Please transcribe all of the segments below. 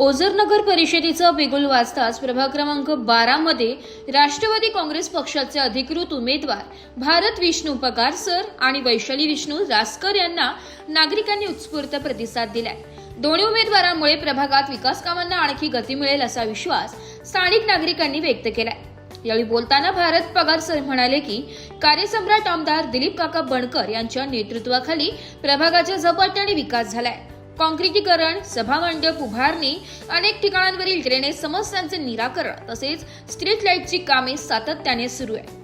ओझर नगर परिषदेचं बिगुल वाजताच प्रभाग क्रमांक बारामध्ये राष्ट्रवादी काँग्रेस पक्षाचे अधिकृत उमेदवार भारत विष्णू पगार सर आणि वैशाली विष्णू रासकर यांना नागरिकांनी उत्स्फूर्त प्रतिसाद दिलाय. दोन्ही उमेदवारांमुळे प्रभागात विकास कामांना आणखी गती मिळेल असा विश्वास स्थानिक नागरिकांनी व्यक्त केलाय. यावेळी बोलताना भारत पगार सर म्हणाले की कार्यसम्राट आमदार दिलीप काका बनकर यांच्या नेतृत्वाखाली प्रभागाच्या झपाट्याने विकास झालाय. काँक्रीटीकरण सभामंडप उभारणी अनेक ठिकाणांवरील ड्रेनेज समस्यांचे निराकरण तसेच स्ट्रीट लाईटची कामे सातत्याने सुरू आहे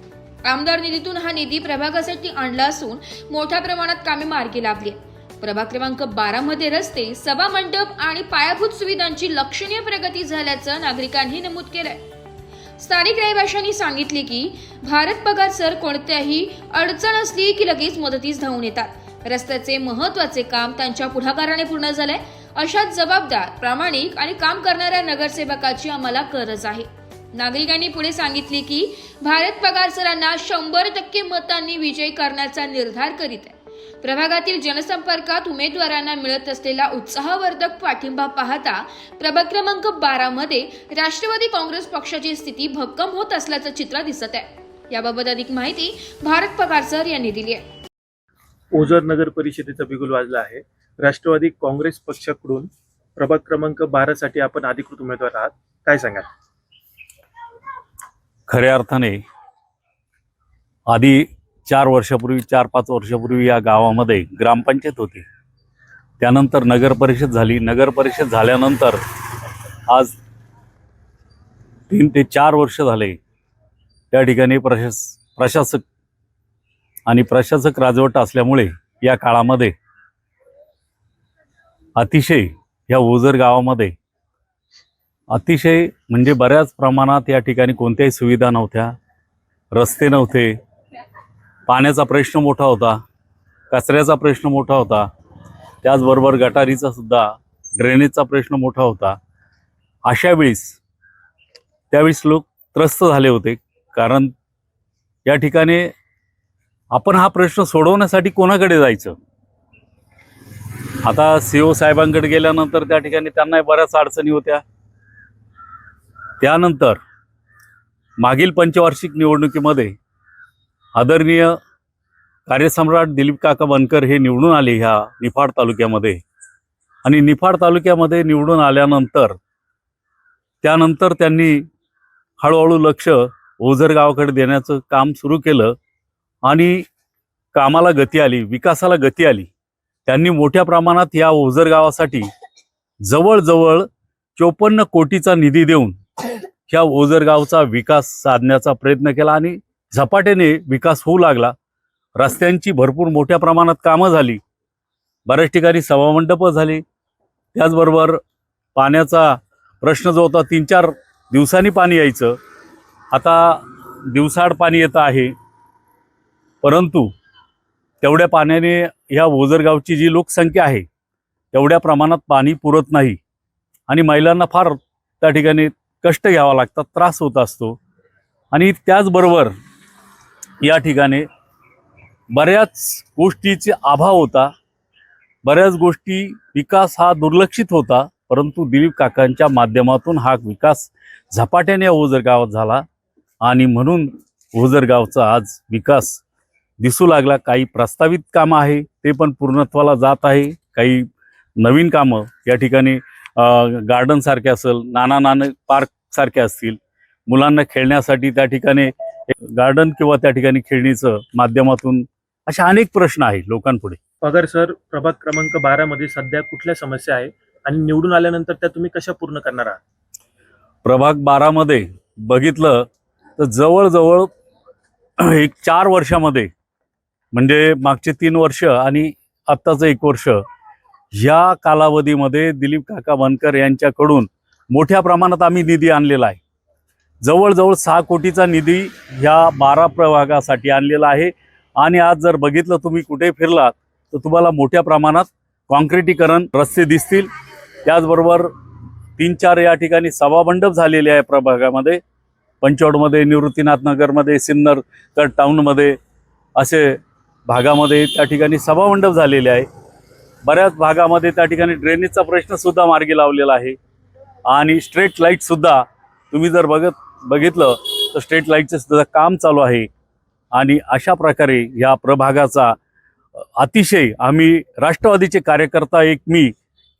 आमदार निधीतून हा निधी प्रभागासाठी आणला असून मोठ्या प्रमाणात कामे मार्गी लाभली आहेत. प्रभाग क्रमांक बारा मध्ये रस्ते सभामंडप आणि पायाभूत सुविधांची लक्षणीय प्रगती झाल्याचं नागरिकांनी नमूद केलंय. स्थानिक रहिवाशांनी सांगितले की भारत पगार सर कोणत्याही अडचण असली की लगेच मदतीस धावून येतात. रस्त्याचे महत्त्वाचे काम त्यांच्या पुढाकाराने पूर्ण झालंय. अशाच जबाबदार प्रामाणिक आणि काम करणाऱ्या नगरसेवकाची आम्हाला गरज आहे. नागरिकांनी पुढे सांगितले की भारत पगार सरांना शंभर टक्के मतांनी विजयी करण्याचा निर्धार करीत आहे. प्रभागातील जनसंपर्कात उमेदवारांना मिळत असलेला उत्साहवर्धक पाठिंबा पाहता प्रभाग क्रमांक बारा मध्ये राष्ट्रवादी काँग्रेस पक्षाची स्थिती भक्कम होत असल्याचं चित्र दिसत आहे. याबाबत अधिक माहिती भारत पगार सर यांनी दिली आहे. ओझर नगर परिषदेचा बिगुल वाजला आहे. राष्ट्रवादी काँग्रेस पक्षाकडून प्रभाग क्रमांक बारा साठी आपण अधिकृत उमेदवार आहात. काय सांगाल? खऱ्या अर्थाने आधी चार वर्षापूर्वी चार पाच वर्षापूर्वी या गावामध्ये ग्रामपंचायत होती. त्यानंतर नगर परिषद झाली. नगर परिषद झाल्यानंतर आज तीन ते चार वर्ष झाले त्या ठिकाणी प्रशास प्रशासक आणि प्रशासक राजवट असल्यामुळे या काळामध्ये अतिशय या ओझर गावामध्ये अतिशय म्हणजे बऱ्याच प्रमाणात या ठिकाणी कोणत्याही सुविधा नव्हत्या रस्ते नव्हते पाण्याचा प्रश्न मोठा होता कचऱ्याचा प्रश्न मोठा होता त्याचबरोबर गटारीचा सुद्धा ड्रेनेजचा प्रश्न मोठा होता. अशा वेळेस त्यावेळेस लोक त्रस्त झाले होते कारण या ठिकाणी आपण हा प्रश्न सोडवण्यासाठी कोणाकडे जायचं? आता सी ओ साहेबांकडे गेल्यानंतर त्या ठिकाणी त्यांना बऱ्याच अडचणी होत्या. त्यानंतर मागील पंचवार्षिक निवडणुकीमध्ये आदरणीय कार्यसम्राट दिलीप काका बनकर हे निवडून आले ह्या निफाड तालुक्यामध्ये. आणि निफाड तालुक्यामध्ये निवडून आल्यानंतर त्यानंतर त्यांनी हळूहळू लक्ष ओझर गावाकडे देण्याचं काम सुरू केलं. आणि कामाला गती आली विकासाला गती आली त्यांनी मोठ्या प्रमाणात या ओझर गावासाठी जवळजवळ चोपन्न कोटीचा निधी देऊन ह्या ओझर गावचा विकास साधण्याचा प्रयत्न केला आणि झपाट्याने विकास होऊ लागला. रस्त्यांची भरपूर मोठ्या प्रमाणात कामं झाली. बऱ्याच ठिकाणी सभामंडपं झाली. त्याचबरोबर पाण्याचा प्रश्न जो होता तीन चार दिवसांनी पाणी यायचं. आता दिवसाआड पाणी येतं आहे. परंतु तेवढ्या पाण्याने ह्या ओझरगावची जी लोकसंख्या आहे तेवढ्या प्रमाणात पाणी पुरत नाही. आणि महिलांना फार त्या ठिकाणी कष्ट घ्यावा लागतात त्रास होत असतो. आणि त्याचबरोबर या ठिकाणी बऱ्याच गोष्टीचे अभाव होता. बऱ्याच गोष्टी विकास हा दुर्लक्षित होता परंतु दिलीप काकांच्या माध्यमातून हा विकास झपाट्याने ओझर गावात झाला. आणि म्हणून ओझर गावचा आज विकास दिसू लागला काही प्रस्तावित कामं आहे ते पण पूर्णत्वाला जात आहे. काही नवीन कामं या ठिकाणी गार्डन सारखे असेल नाना नाना पार्क सारखे असतील मुलांना खेळण्यासाठी त्या ठिकाणी गार्डन किंवा त्या ठिकाणी खेळणीचं माध्यमातून असे अनेक प्रश्न आहे लोकांपुढे. पगार सर प्रभाग क्रमांक बारा मध्ये सध्या कुठल्या समस्या आहे आणि निवडून आल्यानंतर त्या तुम्ही कशा पूर्ण करणार आहात? प्रभाग बारामध्ये बघितलं तर जवळजवळ एक चार वर्षामध्ये म्हणजे मागचे तीन वर्ष आणि आत्ताचं एक वर्ष ह्या कालावधीमध्ये दिलीप काका बनकर यांच्याकडून मोठ्या प्रमाणात आम्ही निधी आणलेला आहे. जवळजवळ सहा कोटीचा निधी ह्या बारा प्रभागासाठी आणलेला आहे. आणि आज जर बघितलं तुम्ही कुठे फिरलात तर तुम्हाला मोठ्या प्रमाणात कॉन्क्रिटीकरण रस्ते दिसतील. त्याचबरोबर तीन चार या ठिकाणी सभामंडप झालेले आहे प्रभागामध्ये. पंचवडमध्ये निवृत्तीनाथ नगरमध्ये सिन्नर तर टाऊनमध्ये असे भागामध्ये त्या ठिकाणी सभामंडप झालेले आहे. बऱ्याच भागामध्ये त्या ठिकाणी ड्रेनेजचा प्रश्नसुद्धा मार्गी लावलेला आहे. आणि स्ट्रीट लाईटसुद्धा तुम्ही जर बघत बघितलं तर स्ट्रीट लाईटचं सुद्धा काम चालू आहे. आणि अशा प्रकारे या प्रभागाचा अतिशय आम्ही राष्ट्रवादीचे कार्यकर्ता एक मी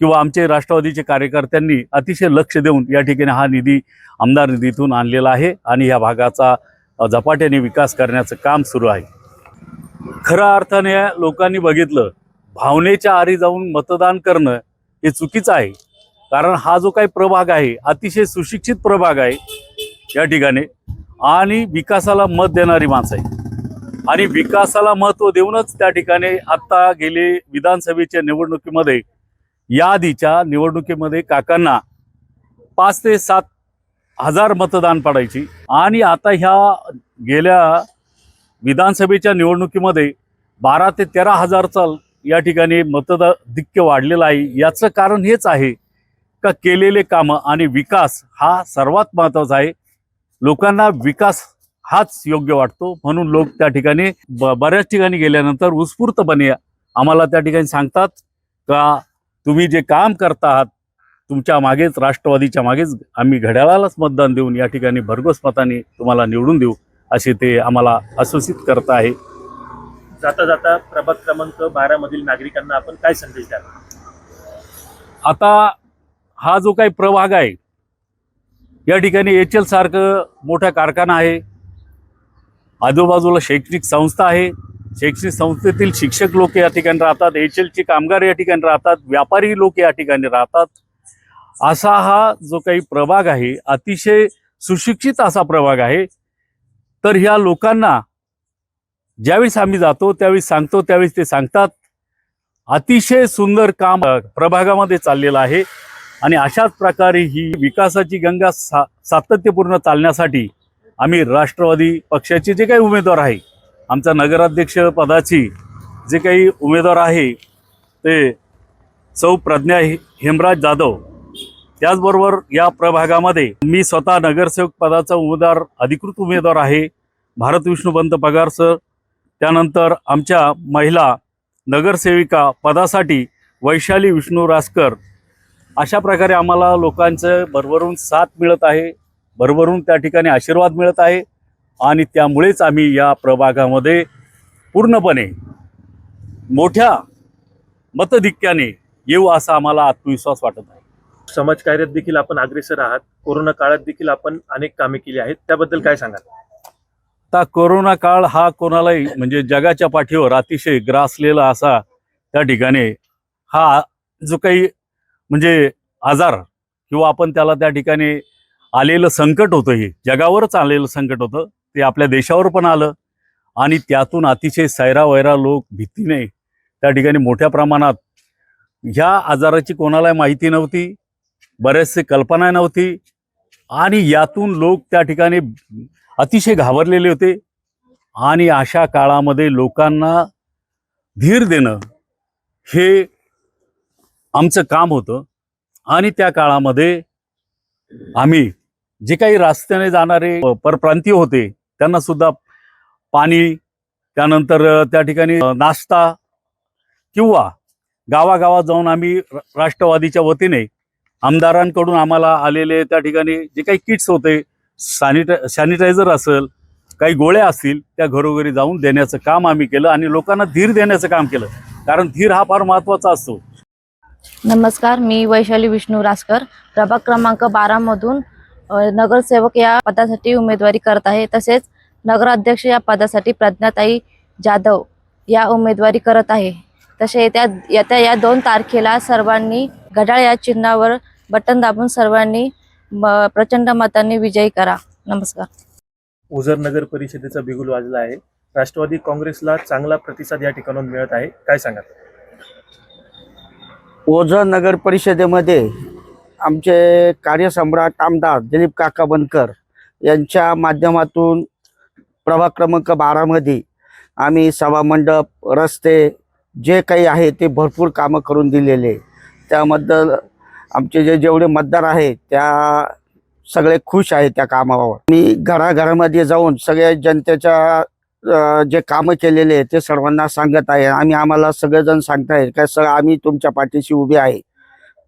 किंवा आमचे राष्ट्रवादीचे कार्यकर्त्यांनी अतिशय लक्ष देऊन या ठिकाणी हा निधी आमदार निधीतून आणलेला आहे. आणि या भागाचा झपाट्याने विकास करण्याचं काम सुरू आहे. खऱ्या अर्थाने लोकांनी बघितलं भावनेच्या आरी जाऊन मतदान करणं हे चुकीचं आहे. कारण हा जो काही प्रभाग आहे अतिशय सुशिक्षित प्रभाग आहे या ठिकाणी आणि विकासाला मत देणारी माणसं आहे आणि विकासाला महत्त्व देऊनच त्या ठिकाणी आत्ता गेले विधानसभेच्या निवडणुकीमध्ये या आधीच्या निवडणुकीमध्ये काकांना पाच ते सात हजार मतदान पडायची. आणि आता ह्या गेल्या विधानसभेच्या निवडणुकीमध्ये बारा ते तेरा हजार चाल या ठिकाणी मतदाधिक्य वाढलेलं आहे. याचं कारण हेच आहे का केलेले कामं आणि विकास हा सर्वात महत्त्वाचा आहे. लोकांना विकास हाच योग्य वाटतो म्हणून लोक त्या ठिकाणी ब बऱ्याच ठिकाणी गेल्यानंतर उत्स्फूर्तपणे आम्हाला त्या ठिकाणी सांगतात का तुम्ही जे काम करता आहात तुमच्या मागेच राष्ट्रवादीच्या मागेच आम्ही घड्याळालाच मतदान देऊन या ठिकाणी भरघोस मताने तुम्हाला निवडून देऊ. असे ते आम्हाला आश्वासित करत आहे. जाता जाता प्रभाग क्रमांक बारा मधील नागरिकांना आपण काय संदेश द्याल? आता हा जो काही प्रभाग आहे या ठिकाणी एच एल सारखं मोठा कारखाना आहे. आजूबाजूला शैक्षणिक संस्था आहे. शैक्षणिक संस्थेतील शिक्षक लोक या ठिकाणी राहतात एच एलचे कामगार या ठिकाणी राहतात व्यापारी लोक या ठिकाणी राहतात. असा हा जो काही प्रभाग आहे अतिशय सुशिक्षित असा प्रभाग आहे. तर ह्या लोकांना ज्यावेळेस आम्ही जातो त्यावेळेस सांगतो त्यावेळेस ते सांगतात. अतिशय सुंदर काम प्रभागामध्ये चाललेलं आहे. आणि अशाच प्रकारे ही विकासाची गंगा सा सातत्यपूर्ण चालण्यासाठी आम्ही राष्ट्रवादी पक्षाचे जे काही उमेदवार आहे आमचा नगराध्यक्ष पदाची जे काही उमेदवार आहे ते सौ प्रज्ञा हे- हेमराज जाधव त्याचबरोबर या प्रभागामध्ये मी स्वतः नगरसेवक पदाचा उमेदवार अधिकृत उमेदवार आहे. भारत विष्णुपंत पगार सर. त्यानंतर आमच्या महिला नगरसेविका पदासाठी वैशाली विष्णू रासकर. अशा प्रकारे आम्हाला लोकांचं भरभरून साथ मिळत आहे. भरभरून त्या ठिकाणी आशीर्वाद मिळत आहे. आणि त्यामुळेच आम्ही या प्रभागामध्ये पूर्णपणे मोठ्या मतधिक्याने येऊ असा आम्हाला आत्मविश्वास वाटत आहे. समाजकार्यात देखील आपण अग्रेसर आहात. कोरोना काळात देखील आपण अनेक कामे केली आहेत. त्याबद्दल काय सांगाल? आता कोरोना काळ हा कोणालाही म्हणजे जगाच्या पाठीवर अतिशय ग्रासलेला असा त्या ठिकाणी हा जो काही म्हणजे आजार किंवा आपण त्याला त्या ठिकाणी आलेलं संकट होतं हे जगावरच आलेलं संकट होतं ते आपल्या देशावर पण आलं आणि त्यातून अतिशय सैरावैरा लोक भीतीने त्या ठिकाणी मोठ्या प्रमाणात ह्या आजाराची कोणालाही माहिती नव्हती. बरेचसे कल्पना नव्हती. आणि यातून लोक त्या ठिकाणी अतिशय घाबरलेले होते. आणि अशा काळामध्ये लोकांना धीर देणं हे आमचं काम होतं. आणि त्या काळामध्ये आम्ही जे काही रस्त्याने जाणारे परप्रांतीय होते त्यांना सुद्धा पाणी त्यानंतर त्या ठिकाणी नाश्ता किंवा गावागावात जाऊन आम्ही राष्ट्रवादीच्या वतीने आमदारांकडून आम्हाला आलेले त्या ठिकाणी जे काही किट्स होते सॅनिटा सॅनिटायझर असेल काही गोळ्या असतील त्या घरोघरी जाऊन देण्याचं काम आम्ही केलं आणि लोकांना धीर देण्याचं काम केलं. कारण धीर हा फार महत्त्वाचा असतो. नमस्कार मी वैशाली विष्णू रासकर. प्रभाग क्रमांक बारामधून नगरसेवक या पदासाठी उमेदवारी करत आहे. तसेच नगराध्यक्ष या पदासाठी प्रज्ञाताई जाधव या उमेदवारी करत आहे. तसे येत्या येत्या या दोन तारखेला सर्वांनी घड्याळ या चिन्हावर बटन दाबून सर्वांनी म- प्रचंड मतांनी विजयी करा. नमस्कार. ओझर नगर परिषदेचा बिगुल वाजला आहे. राष्ट्रवादी काँग्रेसला चांगला प्रतिसाद या ठिकाणाहून मिळत आहे. काय सांगाल? ओझर नगर परिषदेमध्ये आमचे कार्यसम्राट आमदार दिलीप काका बनकर यांच्या माध्यमातून प्रभाग क्रमांक बारामध्ये आम्ही सभामंडप रस्ते जे काही आहे ते भरपूर कामं करून दिलेले. त्याबद्दल आमचे जे जेवढे मतदार आहेत त्या सगळे खुश आहेत त्या कामावर मी घराघरामध्ये जाऊन सगळ्या जनतेच्या जे कामं केलेले आहे ते सर्वांना सांगत आहे. आम्ही आम्हाला सगळेजण सांगतायत का सर आम्ही तुमच्या पाठीशी उभे आहे.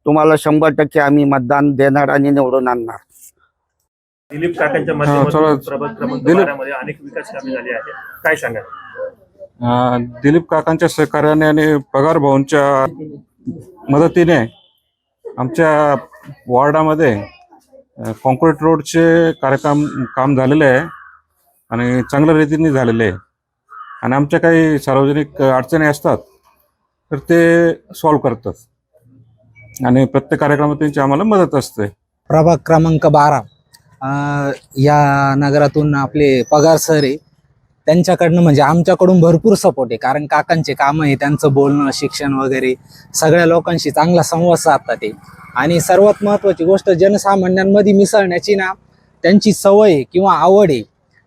तुम्हाला शंभर टक्के आम्ही मतदान देणार आणि निवडून आणणार. दिलीप काकांच्या चला. माध्यमातून प्रभाग क्रमांक दिलीप- बारामध्ये अनेक विकास कामे झाली आहेत. काय सांगा अं, दिलीप काकांच्या सहकार्याने आणि पगार भाऊंच्या मदतीने आमच्या वॉर्डामध्ये कॉन्क्रीट रोडचे कार्यक्रम काम झालेले आहे आणि चांगल्या रीतीने झालेले आहे. आणि आमच्या काही सार्वजनिक अडचणी असतात तर ते सॉल्व्ह करतात. आणि प्रत्येक कार्यक्रमात त्यांची आम्हाला मदत असते. प्रभाग क्रमांक बारा या नगरातून आपले पगार सर आहे. त्यांच्याकडनं म्हणजे आमच्याकडून भरपूर सपोर्ट आहे. कारण काकांचे कामं आहे त्यांचं बोलणं शिक्षण वगैरे सगळ्या लोकांशी चांगला संवाद साधतात ते. आणि सर्वात महत्त्वाची गोष्ट जनसामान्यांमध्ये मिसळण्याची ना त्यांची सवय आहे किंवा आवड आहे.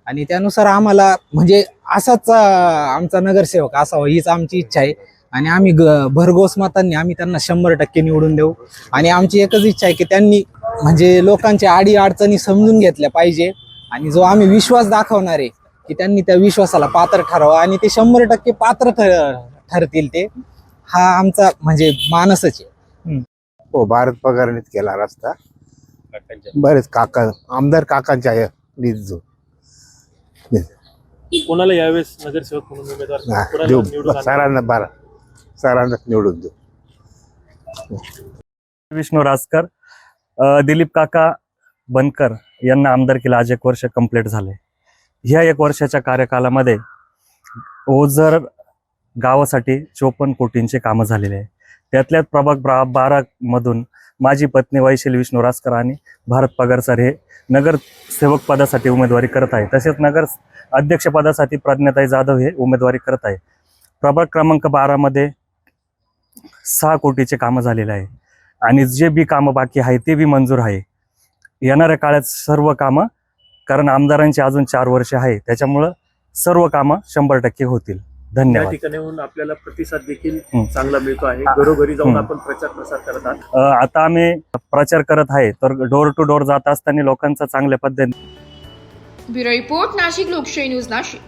आणि त्यानुसार आम्हाला म्हणजे असाच आमचा नगरसेवक असावा हीच आमची इच्छा आहे. आणि आम्ही ग भरघोस मतांनी आम्ही त्यांना शंभर टक्के निवडून देऊ. आणि आमची एकच इच्छा आहे की त्यांनी म्हणजे लोकांच्या आडी अडचणी समजून घेतल्या पाहिजे. आणि जो आम्ही विश्वास दाखवणार आहे की त्यांनी त्या विश्वासाला पात्र ठरावं आणि ते शंभर टक्के पात्र ठर ठरतील ते. हा आमचा म्हणजे मानसच आहे. हो भारत पगारानेच केला रस्ता. बरेच काका आमदार काकांच्या निधीतून. कोणाला यावेळेस नगरसेवक म्हणून उमेदवार? सरांना बारा. सरांनाच निवडून देऊ. विष्णू राजकर दिलीप काका बनकर यांना आमदार केला. आज एक वर्ष कंप्लीट झाले ह्या एक वर्षाच्या कार्यकालामध्ये ओझर गावासाठी चोपन्न कोटींचे कामं झालेले आहे. त्यातल्यात प्रभाग ब्रा बारा मधून माझी पत्नी वैशिल विष्णू रासकर आणि भारत पगार सर हे नगरसेवक पदासाठी उमेदवारी करत आहे. तसेच नगर अध्यक्षपदासाठी प्रज्ञाताई जाधव हे उमेदवारी करत आहे. प्रभाग क्रमांक बारामध्ये सहा कोटीचे कामं झालेले आहे. आणि जे बी कामं बाकी आहे ते बी मंजूर आहे. येणाऱ्या काळात सर्व कामं कारण आमदारांची अजून चार वर्ष आहे. त्याच्यामुळं सर्व कामं शंभर टक्के होतील. या धन्यवाद ठिकाणाहून आपल्याला प्रतिसाद देखील. चांगला मिळतो आहे. घरोघरी जाऊन. आपण प्रचार प्रसार करत आहात. आता आम्ही प्रचार करत आहे. तर डोर टू डोर जात असताना लोकांचा चांगल्या पद्धतीने ब्युरो रिपोर्ट नाशिक लोकशाही न्यूज नाशिक.